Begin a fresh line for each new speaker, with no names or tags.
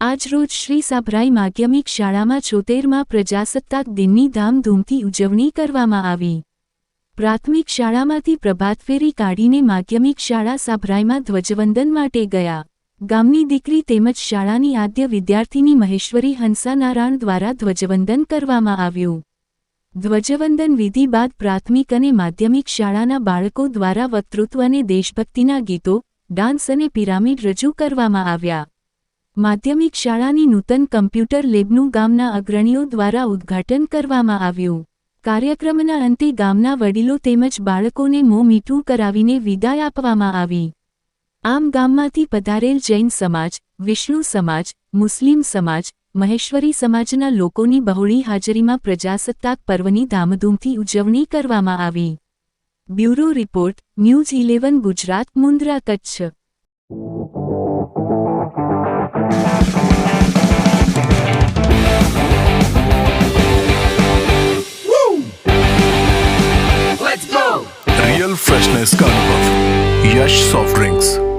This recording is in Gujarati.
આજરોજ શ્રી સાભરાઈ માધ્યમિક શાળામાં છોતેરમાં પ્રજાસત્તાક દિનની ધામધૂમથી ઉજવણી કરવામાં આવી. પ્રાથમિક શાળામાંથી પ્રભાતફેરી કાઢીને માધ્યમિક શાળા સાભરાઈમાં ધ્વજવંદન માટે ગયા. ગામની દીકરી તેમજ શાળાની આદ્ય વિદ્યાર્થીની મહેશ્વરી હંસાનારાયણ દ્વારા ધ્વજવંદન કરવામાં આવ્યું. ધ્વજવંદન વિધિ બાદ પ્રાથમિક અને માધ્યમિક શાળાના બાળકો દ્વારા વક્તૃત્વ અને દેશભક્તિના ગીતો, ડાન્સ અને પિરામિડ રજૂ કરવામાં આવ્યા. માધ્યમિક શાળાની નૂતન કમ્પ્યુટર લેબનું ગામના અગ્રણીઓ દ્વારા ઉદ્ઘાટન કરવામાં આવ્યું. કાર્યક્રમના અંતે ગામના વડીલો તેમજ બાળકોને મોં મીઠું કરાવીને વિદાય આપવામાં આવી. આમ ગામમાંથી પધારેલ જૈન સમાજ, વિષ્ણુ સમાજ મુસ્લિમ સમાજ, મહેશ્વરી સમાજના લોકોની બહોળી હાજરીમાં પ્રજાસત્તાક પર્વની ધામધૂમથી ઉજવણી કરવામાં આવી. Bureau report, news eleven, Gujarat, Mundra, Kutch.
Real freshness કા યશ સોફ્ટ ડ્રિંક્સ